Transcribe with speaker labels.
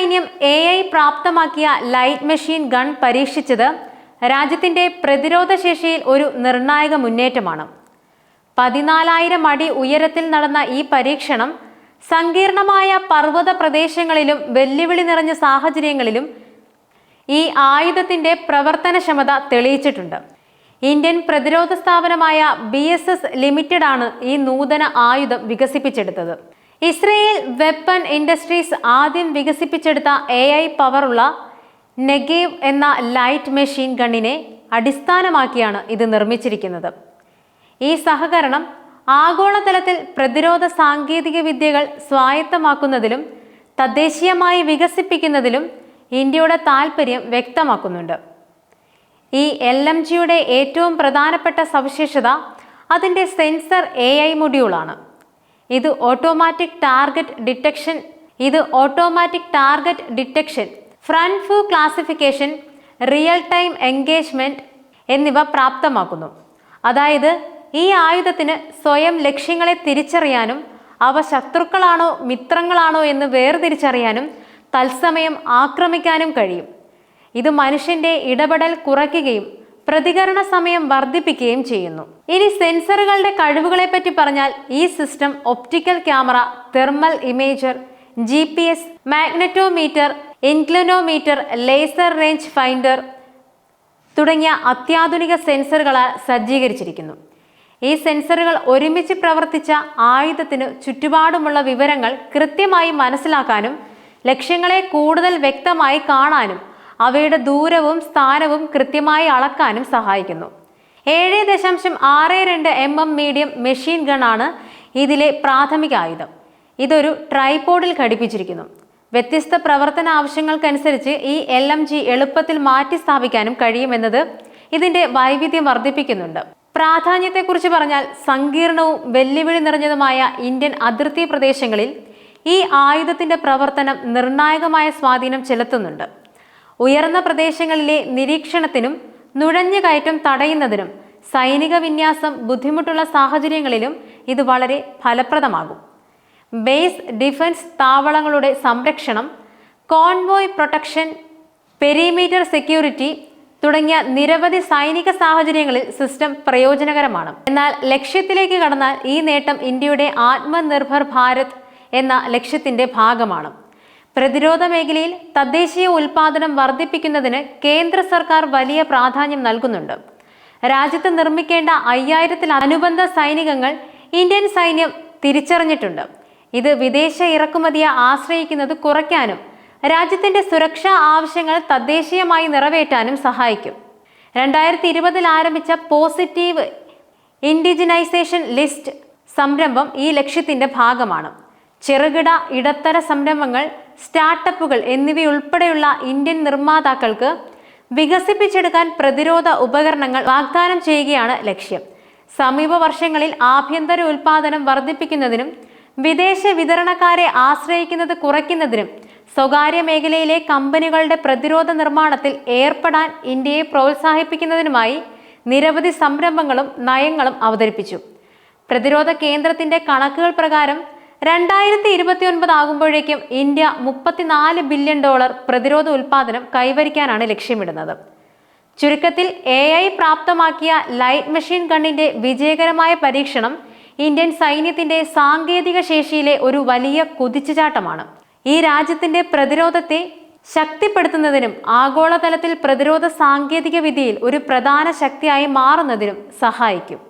Speaker 1: സൈന്യം A I പ്രാപ്തമാക്കിയ light machine gun പരീക്ഷിച്ചത് രാജ്യത്തിന്റെ പ്രതിരോധ ശേഷിയിൽ ഒരു നിർണായക മുന്നേറ്റമാണ്. പതിനാലായിരം അടി ഉയരത്തിൽ നടന്ന ഈ പരീക്ഷണം സങ്കീർണമായ പർവത പ്രദേശങ്ങളിലും വെല്ലുവിളി നിറഞ്ഞ സാഹചര്യങ്ങളിലും ഈ ആയുധത്തിന്റെ പ്രവർത്തനക്ഷമത തെളിയിച്ചിട്ടുണ്ട്. ഇന്ത്യൻ പ്രതിരോധ സ്ഥാപനമായ ബി എസ് എസ് ലിമിറ്റഡ് ആണ് ഈ നൂതന ആയുധം വികസിപ്പിച്ചെടുത്തത്. ഇസ്രയേൽ വെപ്പൺ ഇൻഡസ്ട്രീസ് ആദ്യം വികസിപ്പിച്ചെടുത്ത എ ഐ പവറുള്ള നെഗേവ് എന്ന ലൈറ്റ് മെഷീൻ ഗണ്ണിനെ അടിസ്ഥാനമാക്കിയാണ് ഇത് നിർമ്മിച്ചിരിക്കുന്നത്. ഈ സഹകരണം ആഗോളതലത്തിൽ പ്രതിരോധ സാങ്കേതിക വിദ്യകൾ സ്വായത്തമാക്കുന്നതിലും തദ്ദേശീയമായി വികസിപ്പിക്കുന്നതിലും ഇന്ത്യയുടെ താൽപ്പര്യം വ്യക്തമാക്കുന്നുണ്ട്. ഈ എൽ എം ജിയുടെ ഏറ്റവും പ്രധാനപ്പെട്ട സവിശേഷത അതിന്റെ സെൻസർ എ ഐ മൊഡ്യൂളാണ്. ഇത് ഓട്ടോമാറ്റിക് ടാർഗറ്റ് ഡിറ്റക്ഷൻ ഇത് automatic target detection friend foe classification real time engagement എന്നിവ പ്രാപ്തമാക്കുന്നു. അതായത് ഈ ആയുധത്തിന് സ്വയം ലക്ഷ്യങ്ങളെ തിരിച്ചറിയാനും അവ ശത്രുക്കളാണോ മിത്രങ്ങളാണോ എന്ന് വേർതിരിച്ചറിയാനും തത്സമയം ആക്രമിക്കാനും കഴിയും. ഇത് മനുഷ്യന്റെ ഇടപെടൽ കുറയ്ക്കുകയും പ്രതികരണ സമയം വർദ്ധിപ്പിക്കുകയും ചെയ്യുന്നു. ഇനി സെൻസറുകളുടെ കഴിവുകളെ പറ്റി പറഞ്ഞാൽ ഈ system optical camera thermal imager G P S magnetometer inclinometer laser range finder തുടങ്ങിയ അത്യാധുനിക സെൻസറുകളാൽ സജ്ജീകരിച്ചിരിക്കുന്നു. ഈ സെൻസറുകൾ ഒരുമിച്ച് പ്രവർത്തിച്ച ആയുധത്തിന് ചുറ്റുപാടുമുള്ള വിവരങ്ങൾ കൃത്യമായി മനസ്സിലാക്കാനും ലക്ഷ്യങ്ങളെ കൂടുതൽ വ്യക്തമായി കാണാനും അവയുടെ ദൂരവും സ്ഥാനവും കൃത്യമായി അളക്കാനും സഹായിക്കുന്നു. ഏഴ് ദശാംശം ആറ് രണ്ട് M M medium machine gun ആണ് ഇതിലെ പ്രാഥമിക ആയുധം. ഇതൊരു ട്രൈപോഡിൽ ഘടിപ്പിച്ചിരിക്കുന്നു. വ്യത്യസ്ത പ്രവർത്തന ആവശ്യങ്ങൾക്കനുസരിച്ച് ഈ എൽ എം ജി എളുപ്പത്തിൽ മാറ്റി സ്ഥാപിക്കാനും കഴിയുമെന്നത് ഇതിന്റെ വൈവിധ്യം വർദ്ധിപ്പിക്കുന്നുണ്ട്. പ്രാധാന്യത്തെക്കുറിച്ച് പറഞ്ഞാൽ സങ്കീർണവും വെല്ലുവിളി നിറഞ്ഞതുമായ ഇന്ത്യൻ അതിർത്തി പ്രദേശങ്ങളിൽ ഈ ആയുധത്തിന്റെ പ്രവർത്തനം നിർണായകമായ സ്വാധീനം ചെലുത്തുന്നുണ്ട്. ഉയർന്ന പ്രദേശങ്ങളിലെ നിരീക്ഷണത്തിനും നുഴഞ്ഞുകയറ്റം തടയുന്നതിനും സൈനിക വിന്യാസം ബുദ്ധിമുട്ടുള്ള സാഹചര്യങ്ങളിലും ഇത് വളരെ ഫലപ്രദമാകും. ബേസ് ഡിഫൻസ് താവളങ്ങളുടെ സംരക്ഷണം കോൺവോയ് പ്രൊട്ടക്ഷൻ പെരിമീറ്റർ സെക്യൂരിറ്റി തുടങ്ങിയ നിരവധി സൈനിക സാഹചര്യങ്ങളിൽ സിസ്റ്റം പ്രയോജനകരമാണ്. എന്നാൽ ലക്ഷ്യത്തിലേക്ക് കടന്നാൽ ഈ നേട്ടം ഇന്ത്യയുടെ ആത്മനിർഭർ ഭാരത് എന്ന ലക്ഷ്യത്തിന്റെ ഭാഗമാണ്. പ്രതിരോധ മേഖലയിൽ തദ്ദേശീയ ഉൽപാദനം വർദ്ധിപ്പിക്കുന്നതിന് കേന്ദ്ര സർക്കാർ വലിയ പ്രാധാന്യം നൽകുന്നുണ്ട്. രാജ്യത്ത് നിർമ്മിക്കേണ്ട അയ്യായിരത്തിൽ അനുബന്ധ സൈനികങ്ങൾ ഇന്ത്യൻ സൈന്യം തിരിച്ചറിഞ്ഞിട്ടുണ്ട്. ഇത് വിദേശ ഇറക്കുമതിയെ ആശ്രയിക്കുന്നത് കുറയ്ക്കാനും രാജ്യത്തിന്റെ സുരക്ഷാ ആവശ്യങ്ങൾ തദ്ദേശീയമായി നിറവേറ്റാനും സഹായിക്കും. രണ്ടായിരത്തി ഇരുപതിൽ ആരംഭിച്ച പോസിറ്റീവ് ഇൻഡിജിനൈസേഷൻ ലിസ്റ്റ് സംരംഭം ഈ ലക്ഷ്യത്തിന്റെ ഭാഗമാണ്. ചെറുകിട ഇടത്തര സംരംഭങ്ങൾ സ്റ്റാർട്ടപ്പുകൾ എന്നിവയുൾപ്പെടെയുള്ള ഇന്ത്യൻ നിർമ്മാതാക്കൾക്ക് വികസിപ്പിച്ചെടുക്കാൻ പ്രതിരോധ ഉപകരണങ്ങൾ വാഗ്ദാനം ചെയ്യുകയാണ് ലക്ഷ്യം. സമീപ വർഷങ്ങളിൽ ആഭ്യന്തര ഉൽപാദനം വർദ്ധിപ്പിക്കുന്നതിനും വിദേശ വിതരണക്കാരെ ആശ്രയിക്കുന്നത് കുറയ്ക്കുന്നതിനും സ്വകാര്യ മേഖലയിലെ കമ്പനികളുടെ പ്രതിരോധ നിർമ്മാണത്തിൽ ഏർപ്പെടാൻ ഇന്ത്യയെ പ്രോത്സാഹിപ്പിക്കുന്നതിനുമായി നിരവധി സംരംഭങ്ങളും നയങ്ങളും അവതരിപ്പിച്ചു. പ്രതിരോധ കേന്ദ്രത്തിന്റെ കണക്കുകൾ പ്രകാരം രണ്ടായിരത്തി ഇരുപത്തി ഒൻപത് ആകുമ്പോഴേക്കും ഇന്ത്യ മുപ്പത്തിനാല് ബില്യൺ ഡോളർ പ്രതിരോധ ഉൽപാദനം കൈവരിക്കാനാണ് ലക്ഷ്യമിടുന്നത്. ചുരുക്കത്തിൽ എ ഐ പ്രാപ്തമാക്കിയ ലൈറ്റ് മെഷീൻ ഗണ്ണിന്റെ വിജയകരമായ പരീക്ഷണം ഇന്ത്യൻ സൈന്യത്തിന്റെ സാങ്കേതിക ശേഷിയിലെ ഒരു വലിയ കുതിച്ചുചാട്ടമാണ്. ഈ രാജ്യത്തിന്റെ പ്രതിരോധത്തെ ശക്തിപ്പെടുത്തുന്നതിനും ആഗോളതലത്തിൽ പ്രതിരോധ സാങ്കേതിക വിദ്യയിൽ ഒരു പ്രധാന ശക്തിയായി മാറുന്നതിനും സഹായിക്കും.